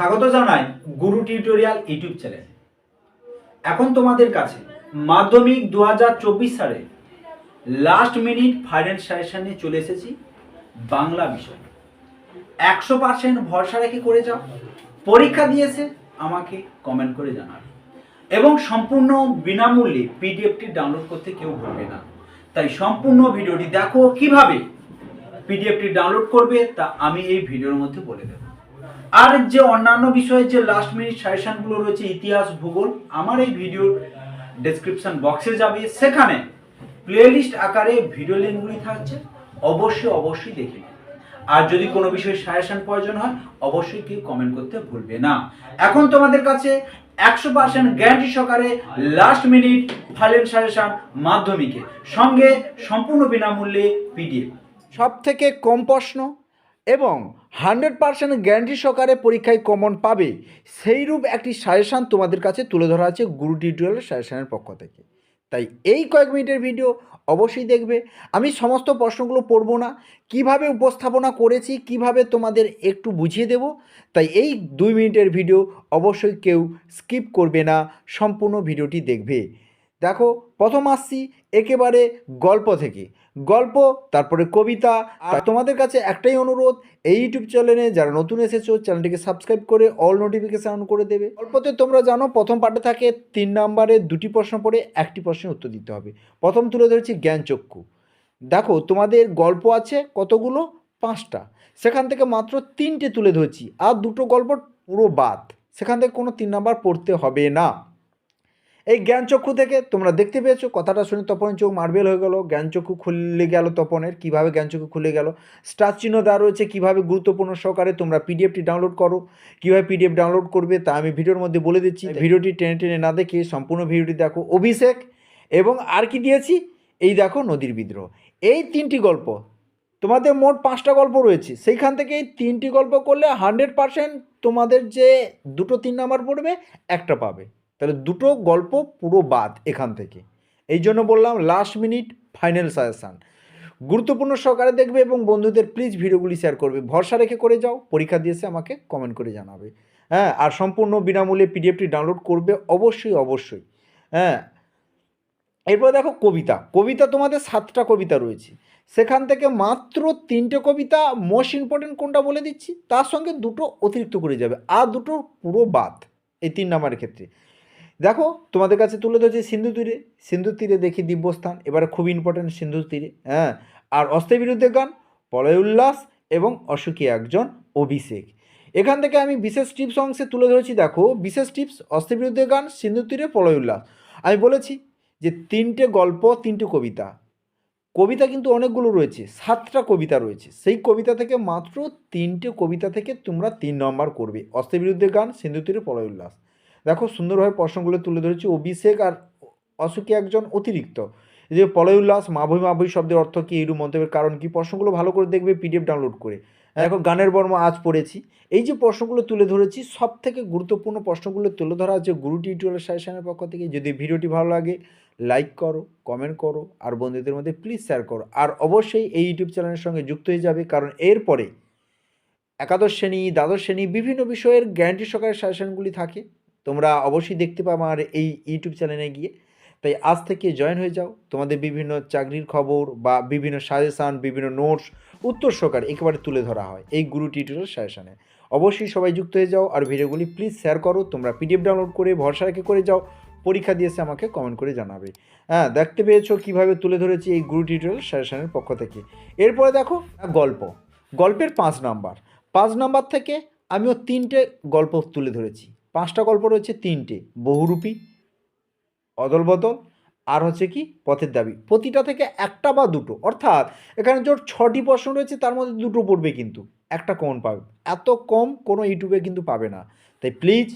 স্বাগত জানাই গুরু tutorial YouTube channel. এখন তোমাদের কাছে মাধ্যমিক দু হাজার চব্বিশ সালে লাস্ট মিনিট ফাইনাল সাজেশন নিয়ে চলে এসেছি বাংলা বিষয়। একশো পার্সেন্ট ভরসা রেখে করে যাও, পরীক্ষা দিয়েছে, আমাকে কমেন্ট করে জানাবে। এবং সম্পূর্ণ বিনামূল্যে পিডিএফটি ডাউনলোড করতে কেউ ভুলবে না। তাই সম্পূর্ণ ভিডিওটি দেখো কীভাবে পিডিএফটি ডাউনলোড করবে তা আমি এই ভিডিওর মধ্যে বলে দেবো। আর যে অন্যান্য বিষয়ে যে লাস্ট মিনিট সাজেশনগুলো রয়েছে, ইতিহাস, ভূগোল, আমার এই ভিডিওর ডেসক্রিপশন বক্সে যাবে। সেখানে প্লেলিস্ট আকারে ভিডিও লিঙ্কগুলি থাকছে। অবশ্যই অবশ্যই দেখে আর যদি কোনো বিষয়ে সাজেশন প্রয়োজন হয়, অবশ্যই কেউ কমেন্ট করতে ভুলবে না। এখন তোমাদের কাছে একশো পার্সেন্ট গ্যারান্টি সহকারে লাস্ট মিনিট ফাইনাল সাজেশন মাধ্যমিকে। সঙ্গে সম্পূর্ণ বিনামূল্যে পিডিএফ সব থেকে কম প্রশ্ন এবং হান্ড্রেড পার্সেন্ট গ্যারান্টি সহকারে পরীক্ষায় কমন পাবে, সেইরূপ একটি সাজেশান তোমাদের কাছে তুলে ধরা আছে গুরু টিউটোরিয়াল সাজেশানের পক্ষ থেকে। তাই এই কয়েক মিনিটের ভিডিও অবশ্যই দেখবে। আমি সমস্ত প্রশ্নগুলো পড়ব না, কীভাবে উপস্থাপনা করেছি, কীভাবে তোমাদের একটু বুঝিয়ে দেব, তাই এই দুই মিনিটের ভিডিও অবশ্যই কেউ স্কিপ করবে না, সম্পূর্ণ ভিডিওটি দেখবে। দেখো, প্রথম আসছি একেবারে গল্প থেকে। গল্প তারপরে কবিতা আর তোমাদের কাছে একটাই অনুরোধ এই ইউটিউব চ্যানেলে যারা নতুন এসেছ চ্যানেলটিকে সাবস্ক্রাইব করে অল নোটিফিকেশন অন করে দেবে। গল্পতে তোমরা জানো প্রথম পার্টে থাকে তিন নম্বরে দুটি প্রশ্ন পড়ে একটি প্রশ্নের উত্তর দিতে হবে। প্রথম তুলে ধরেছি জ্ঞানচক্ষু দেখো তোমাদের গল্প আছে কতগুলো? পাঁচটা। সেখান থেকে মাত্র তিনটে তুলে ধরেছি আর দুটো গল্প পুরো বাদ। সেখান থেকে কোনো তিন নাম্বার পড়তে হবে না। এই জ্ঞানচক্ষু থেকে তোমরা দেখতে পেয়েছ কথাটা শুনে তপনের চোখ মার্বেল হয়ে গেল। জ্ঞানচক্ষু খুলে গেল তপনের কীভাবে জ্ঞানচক্ষু খুলে গেল? স্টার চিহ্ন দেওয়া রয়েছে কীভাবে গুরুত্বপূর্ণ সহকারে তোমরা পিডিএফটি ডাউনলোড করো কীভাবে পিডিএফ ডাউনলোড করবে তা আমি ভিডিওর মধ্যে বলে দিচ্ছি। ভিডিওটি টেনে টেনে না দেখে সম্পূর্ণ ভিডিওটি দেখো। অভিষেক এবং আর কি দিয়েছি? এই দেখো নদীর বিদ্রোহ। এই তিনটি গল্প তোমাদের মোট পাঁচটা গল্প রয়েছে। সেইখান থেকে এই তিনটি গল্প করলে হান্ড্রেড পারসেন্ট তোমাদের যে দুটো তিন নাম্বার পড়বে একটা পাবে। তাহলে দুটো গল্প পুরো বাদ এখান থেকে। এই জন্য বললাম লাস্ট মিনিট ফাইনাল সাজেশান গুরুত্বপূর্ণ সহকারে দেখবে এবং বন্ধুদের প্লিজ ভিডিওগুলি শেয়ার করবে। ভরসা রেখে করে যাও, পরীক্ষা দিয়েছে আমাকে কমেন্ট করে জানাবে। হ্যাঁ আর সম্পূর্ণ বিনামূল্যে পিডিএফটি ডাউনলোড করবে অবশ্যই অবশ্যই। হ্যাঁ এরপর দেখো কবিতা। কবিতা তোমাদের সাতটা কবিতা রয়েছে। সেখান থেকে মাত্র তিনটে কবিতা মোস্ট ইম্পর্টেন্ট কোনটা বলে দিচ্ছি? তার সঙ্গে দুটো অতিরিক্ত করে যাবে। আর দুটো পুরো বাদ, এই তিন নাম্বারের ক্ষেত্রে। দেখো, তোমাদের কাছে তুলে ধরেছি সিন্ধু তীরে। সিন্ধু তীরে দেখি দিব্যস্থান, এবারে খুব ইম্পর্টেন্ট সিন্ধু তীরে হ্যাঁ। আর অস্ত্রের বিরুদ্ধে গান প্রলয় উল্লাস এবং অসুখী একজন অভিষেক। এখান থেকে আমি বিশেষ টিপস অংশে তুলে ধরেছি, দেখো, বিশেষ টিপস অস্ত্রের বিরুদ্ধে গান, সিন্ধু তীরে প্রলয় উল্লাস। আমি বলেছি যে তিনটে গল্প, তিনটে কবিতা। কবিতা কিন্তু অনেকগুলো রয়েছে, সাতটা কবিতা রয়েছে। সেই কবিতা থেকে মাত্র তিনটে কবিতা থেকে তোমরা তিন নম্বর করবে, অস্ত্রের বিরুদ্ধে গান, সিন্ধু তীরে প্রলয় উল্লাস। দেখো সুন্দরভাবে প্রশ্নগুলো তুলে ধরেছি। অভিষেক আর অসুখী একজন অতিরিক্ত। যে প্রলয় উল্লাস, মাভৈ মাভৈ শব্দের অর্থ কী এইরূপ মন্তব্যের কারণ কি? প্রশ্নগুলো ভালো করে দেখবে পিডিএফ ডাউনলোড করে। দেখো, গানের বর্ম আজ পড়েছি। এই যে প্রশ্নগুলো তুলে ধরেছি সব থেকে গুরুত্বপূর্ণ প্রশ্নগুলো তুলে ধরা হচ্ছে গুরু টিউটোরিয়াল সাজেশনের পক্ষ থেকে। যদি ভিডিওটি ভালো লাগে লাইক করো কমেন্ট করো, আর বন্ধুদের মধ্যে প্লিজ শেয়ার করো। আর অবশ্যই এই ইউটিউব চ্যানেলের সঙ্গে যুক্ত হয়ে যাবে, কারণ এরপরে একাদশ শ্রেণি, দ্বাদশ শ্রেণি বিভিন্ন বিষয়ের গ্যারান্টি সহকারে সাজেশনগুলি থাকে। তোমরা অবশ্যই দেখতে পাবো আমার এই ইউটিউব চ্যানেলে গিয়ে। তাই আজ থেকে জয়েন হয়ে যাও। তোমাদের বিভিন্ন চাকরির খবর বা বিভিন্ন সাজেশান বিভিন্ন নোটস উত্তর সহকারে একেবারে তুলে ধরা হয় এই গুরু টিউটোরিয়াল সাজেশানে অবশ্যই সবাই যুক্ত হয়ে যাও আর ভিডিওগুলি প্লিজ শেয়ার করো। তোমরা পিডিএফ ডাউনলোড করে ভরসা রেখে করে যাও। পরীক্ষা দিয়েছে আমাকে কমেন্ট করে জানাবে। হ্যাঁ দেখতে পেয়েছ কীভাবে তুলে ধরেছি এই গুরু টিউটোরিয়াল সাজেশানের পক্ষ থেকে। এরপরে দেখো, গল্প। গল্পের পাঁচ নাম্বার পাঁচ নাম্বার থেকে আমিও তিনটে গল্প তুলে ধরেছি। পাঁচটা গল্প রয়েছে, তিনটে। বহুরূপী, অদল বদল, আর হচ্ছে কি, পথের দাবি। প্রতিটা থেকে একটা বা দুটো, অর্থাৎ এখানে জোর ছটি প্রশ্ন রয়েছে, তার মধ্যে দুটো পড়বে কিন্তু, একটা কমন পাবে। এত কম কোনো ইউটিউবে কিন্তু পাবে না। তাই প্লিজ,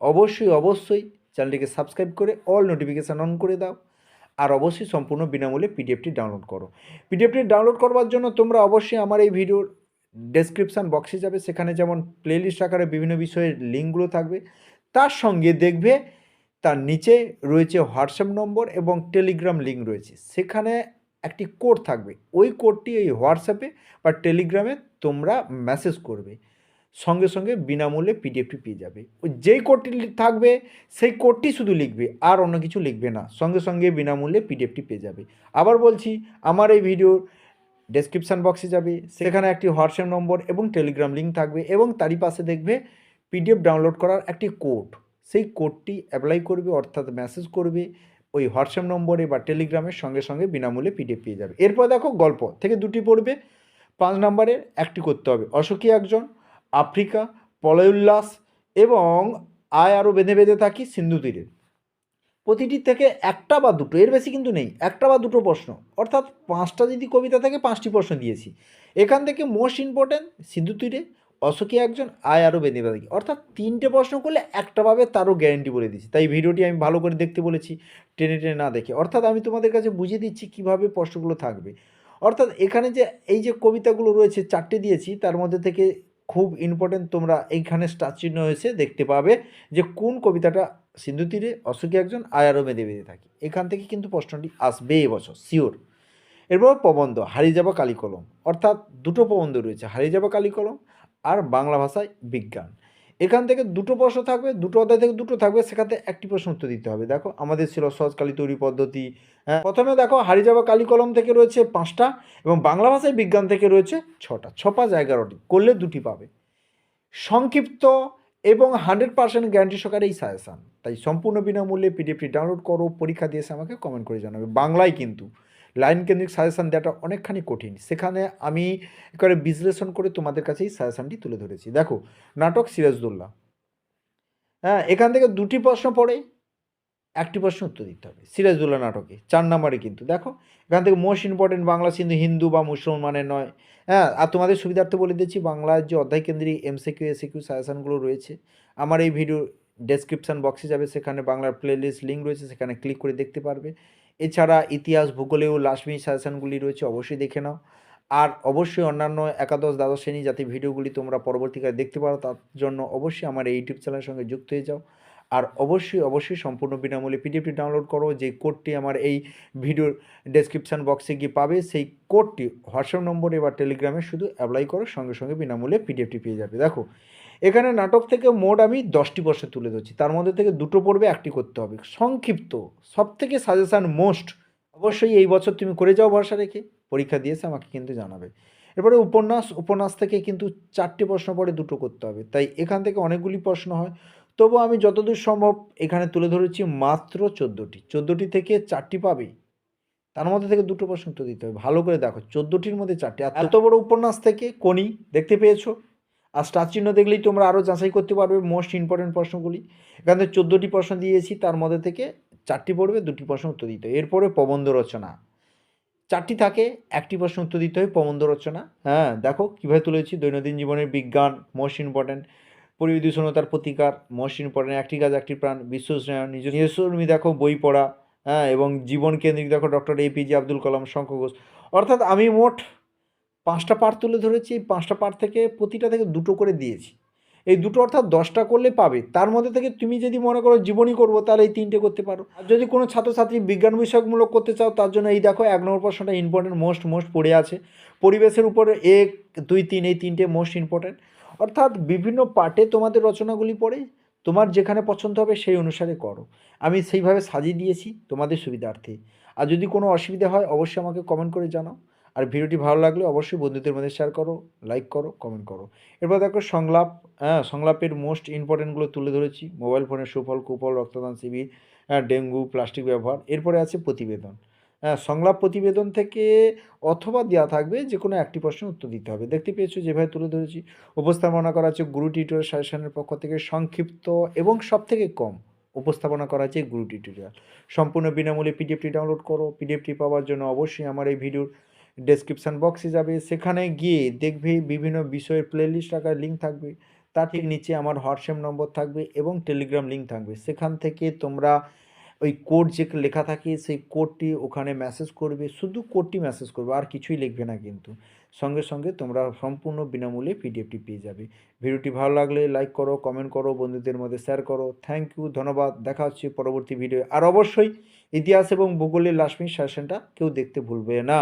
অবশ্যই অবশ্যই চ্যানেলটিকে সাবস্ক্রাইব করে অল নোটিফিকেশান অন করে দাও, আর অবশ্যই সম্পূর্ণ বিনামূল্যে পিডিএফটি ডাউনলোড করো। পিডিএফটি ডাউনলোড করবার জন্য তোমরা অবশ্যই আমার এই ভিডিওর ডেসক্রিপশান বক্সে যাবে। সেখানে যেমন প্লেলিস্ট আকারে বিভিন্ন বিষয়ের লিঙ্কগুলো থাকবে। তার সঙ্গে দেখবে তার নিচে রয়েছে হোয়াটসঅ্যাপ নম্বর এবং টেলিগ্রাম লিঙ্ক রয়েছে। সেখানে একটি কোড থাকবে। ওই কোডটি এই হোয়াটসঅ্যাপে বা টেলিগ্রামে তোমরা মেসেজ করবে। সঙ্গে সঙ্গে বিনামূল্যে পিডিএফটি পেয়ে যাবে। ওই যেই কোডটি থাকবে, সেই কোডটি শুধু লিখবে, আর অন্য কিছু লিখবে না। সঙ্গে সঙ্গে বিনামূল্যে পিডিএফটি পেয়ে যাবে। আবার বলছি, আমার এই ভিডিওর ডেসক্রিপশান বক্সে যাবে, সেখানে একটি হোয়াটসঅ্যাপ নম্বর এবং টেলিগ্রাম লিঙ্ক থাকবে এবং তারই পাশে দেখবে পিডিএফ ডাউনলোড করার একটি কোড সেই কোডটি অ্যাপ্লাই করবে, অর্থাৎ মেসেজ করবে, ওই হোয়াটসঅ্যাপ নম্বরে বা টেলিগ্রামের সঙ্গে সঙ্গে বিনামূল্যে পিডিএফ পেয়ে যাবে। এরপর দেখো গল্প, থেকে দুটি পড়বে। পাঁচ নম্বরের একটি করতে হবে অসুখী একজন, আফ্রিকা পলয়োল্লাস এবং আয় আরও বেঁধে বেঁধে থাকি সিন্ধু তীরে প্রতিটি থেকে একটা বা দুটো, এর বেশি কিন্তু নেই, একটা বা দুটো প্রশ্ন। অর্থাৎ পাঁচটা যদি কবিতা থাকে পাঁচটি প্রশ্ন দিয়েছি, এখান থেকে মোস্ট ইম্পর্ট্যান্ট সিন্ধু তীরে অসুখী একজন, আয় আরও বেঁধে বেঁধে অর্থাৎ তিনটে প্রশ্ন করলে একটা পাবে তারও গ্যারেন্টি বলে দিচ্ছি তাই ভিডিওটি আমি ভালো করে দেখতে বলেছি, টেনে টেনে না দেখে। অর্থাৎ আমি তোমাদের কাছে বুঝিয়ে দিচ্ছি কীভাবে প্রশ্নগুলো থাকবে। অর্থাৎ এখানে যে, এই যে কবিতাগুলো রয়েছে, চারটে দিয়েছি, তার মধ্যে থেকে খুব ইম্পর্টেন্ট তোমরা এইখানে স্টার চিহ্ন হয়েছে দেখতে পাবে যে কোন কবিতাটা সিন্ধু তীরে অসুখী একজন আয়ারও বেঁধে বেঁধে থাকি। এখান থেকে কিন্তু প্রশ্নটি আসবে এবছর শিওর এরপর প্রবন্ধ, হারিয়ে যাওয়া কালিকলম। অর্থাৎ দুটো প্রবন্ধ রয়েছে, হারিয়ে কালী কলম আর বাংলা ভাষায় বিজ্ঞান। এখান থেকে দুটো প্রশ্ন থাকবে, দুটো অধ্যায় থেকে দুটো থাকবে, সেখানে একটি প্রশ্ন উত্তর দিতে হবে। দেখো, আমাদের ছিল সহজ কালি তৈরি পদ্ধতি। হ্যাঁ প্রথমে দেখো, হারিয়ে যাওয়া কালি কলম থেকে রয়েছে পাঁচটা এবং বাংলা ভাষায় বিজ্ঞান থেকে রয়েছে ছটা। ছ পাঁচ এগারোটি করলে দুটি পাবে। সংক্ষিপ্ত এবং হান্ড্রেড পার্সেন্ট গ্যারান্টি সহকারে এই সাজেশান তাই সম্পূর্ণ বিনামূল্যে পিডিএফটি ডাউনলোড করো, পরীক্ষা দিয়ে এসে আমাকে কমেন্ট করে জানাবে। বাংলায় কিন্তু। লাইন কেন্দ্রিক সাজেশান দেওয়াটা অনেকখানি কঠিন। সেখানে আমি একেবারে বিশ্লেষণ করে তোমাদের কাছে এই সাজেশানটি তুলে ধরেছি। দেখো, নাটক সিরাজদৌল্লা হ্যাঁ এখান থেকে দুটি প্রশ্ন পড়ে, একটি প্রশ্ন উত্তর দিতে হবে। সিরাজদৌল্লা নাটকে, চার নম্বরে কিন্তু। দেখো, এখান থেকে মোস্ট ইম্পর্টেন্ট বাংলা সিন্ধু হিন্দু বা মুসলমানের নয়। হ্যাঁ আর তোমাদের সুবিধার্থে বলে দিচ্ছি, বাংলার যে অধ্যায় কেন্দ্রিক এমসিকিউ এসিকিউ সাজেশানগুলো রয়েছে। আমার এই ভিডিও ডেসক্রিপশান বক্সে যাবে, সেখানে বাংলার প্লেলিস্ট লিঙ্ক রয়েছে, সেখানে ক্লিক করে দেখতে পারবে। এছাড়া ইতিহাস ভূগোলেও লাস্ট মিনিট সাজেশনগুলি রয়েছে অবশ্যই দেখে নাও। আর অবশ্যই অন্যান্য একাদশ, দ্বাদশ শ্রেণি যাতে ভিডিওগুলি তোমরা পরবর্তীকালে দেখতে পারো, তার জন্য অবশ্যই আমার এই ইউটিউব চ্যানেলের সঙ্গে যুক্ত হয়ে যাও। আর অবশ্যই অবশ্যই সম্পূর্ণ বিনামূল্যে পিডিএফটি ডাউনলোড করো। যে কোডটি আমার এই ভিডিওর ডেসক্রিপশান বক্সে গিয়ে পাবে, সেই কোডটি হোয়াটসঅ্যাপ নম্বরে বা টেলিগ্রামে শুধু অ্যাপ্লাই করো, সঙ্গে সঙ্গে বিনামূল্যে পিডিএফটি পেয়ে যাবে। দেখো, এখানে নাটক থেকে মোট আমি দশটি বর্ষ তুলে ধরছি। তার মধ্যে থেকে দুটো পড়বে, একটি করতে হবে। সংক্ষিপ্ত সব থেকে সাজেশান মোস্ট অবশ্যই এই বছর তুমি করে যাও ভরসা রেখে, পরীক্ষা দিয়েছে, আমাকে কিন্তু জানাবে। এরপরে উপন্যাস উপন্যাস থেকে কিন্তু চারটি প্রশ্ন পরে দুটো করতে হবে। তাই এখান থেকে অনেকগুলি প্রশ্ন হয়। তবু আমি যতদূর সম্ভব এখানে তুলে ধরেছি মাত্র চোদ্দোটি। চোদ্দোটি থেকে চারটি পাবে তার মধ্যে থেকে দুটো প্রশ্ন উত্তর দিতে হবে। ভালো করে দেখো, চোদ্দোটির মধ্যে চারটি। আর এত বড় উপন্যাস থেকে কোনি দেখতে পেয়েছ? আর স্টার চিহ্ন দেখলেই তোমরা আরও যাচাই করতে পারবে মোস্ট ইম্পর্টেন্ট প্রশ্নগুলি। এখান থেকে চোদ্দোটি প্রশ্ন দিয়েছি, তার মধ্যে থেকে চারটি পড়বে, দুটি প্রশ্ন উত্তর দিতে হবে। এরপরে প্রবন্ধ রচনা। চারটি থাকে, একটি প্রশ্ন উত্তর দিতে হয় প্রবন্ধ রচনা। হ্যাঁ দেখো কীভাবে তুলেছি। দৈনন্দিন জীবনের বিজ্ঞান মোস্ট ইম্পর্ট্যান্ট পরিবেশ দূষণতার প্রতিকার মোস্ট ইম্পর্ট্যান্ট একটি গাছ, একটি প্রাণ, বিশ্ব নিজ নিজস্ব দেখো, বই পড়া হ্যাঁ এবং জীবন কেন্দ্রিক দেখো, ডক্টর এপিজে আব্দুল কালাম শঙ্খ ঘোষ অর্থাৎ আমি মোট পাঁচটা পার্ট তুলে ধরেছি, এই পাঁচটা পার্ট থেকে প্রতিটা থেকে দুটো করে দিয়েছি। এই দুটো অর্থাৎ দশটা করলে পাবে। তার মধ্যে থেকে তুমি যদি মনে করো জীবনী করব, তাহলে এই তিনটে করতে পারো। আর যদি কোনো ছাত্রছাত্রী বিজ্ঞান বিষয়কমূলক করতে চাও, তার জন্য এই দেখো, এক নম্বর প্রশ্নটা ইম্পর্টেন্ট মোস্ট মোস্ট পড়ে আছে। পরিবেশের উপরে এক, দুই, তিন, এই তিনটে মোস্ট ইম্পর্টেন্ট অর্থাৎ বিভিন্ন পার্টে তোমাদের রচনাগুলি পড়ে, তোমার যেখানে পছন্দ হবে সেই অনুসারে করো। আমি সেইভাবে সাজিয়ে দিয়েছি তোমাদের সুবিধার্থে। আর যদি কোনো অসুবিধা হয়, অবশ্যই আমাকে কমেন্ট করে জানাও। আর ভিডিওটি ভালো লাগলে অবশ্যই বন্ধুদের মধ্যে শেয়ার করো লাইক করো কমেন্ট করো। এরপর দেখো সংলাপ হ্যাঁ সংলাপের মোস্ট ইম্পর্টেন্টগুলো তুলে ধরেছি। মোবাইল ফোনের সুফল, কুফল, রক্তদান শিবির হ্যাঁ ডেঙ্গু, প্লাস্টিক ব্যবহার, এরপরে আছে প্রতিবেদন। সংলাপ প্রতিবেদন থেকে অথবা দেওয়া থাকবে যে কোনো একটি প্রশ্নের উত্তর দিতে হবে। দেখতে পেয়েছ যেভাবে তুলে ধরেছি। উপস্থাপনা করা আছে গুরু টিউটোরিয়াল সাজেশনের পক্ষ থেকে সংক্ষিপ্ত এবং সব থেকে কম উপস্থাপনা করা আছে গুরু টিউটোরিয়াল সম্পূর্ণ বিনামূল্যে পিডিএফটি ডাউনলোড করো। পিডিএফটি পাওয়ার জন্য অবশ্যই আমার এই ভিডিওর ডেসক্রিপশান বক্সে যাবে। সেখানে গিয়ে দেখবে বিভিন্ন বিষয়ের প্লেলিস্ট আকার লিঙ্ক থাকবে। তার ঠিক নিচে আমার হোয়াটসঅ্যাপ নম্বর থাকবে এবং টেলিগ্রাম লিঙ্ক থাকবে। সেখান থেকে তোমরা ওই কোড যে লেখা থাকে, সেই কোডটি ওখানে মেসেজ করবে, শুধু কোডটি মেসেজ করবে, আর কিছুই লিখবে না কিন্তু। সঙ্গে সঙ্গে তোমরা সম্পূর্ণ বিনামূল্যে পিডিএফটি পেয়ে যাবে। ভিডিওটি ভালো লাগলে লাইক করো কমেন্ট করো, বন্ধুদের মধ্যে শেয়ার করো। থ্যাংক ইউ ধন্যবাদ। দেখা হচ্ছে পরবর্তী ভিডিও আর অবশ্যই ইতিহাস এবং ভূগোলের লাস্ট মিনিট সেশনটা কেউ দেখতে ভুলবে না।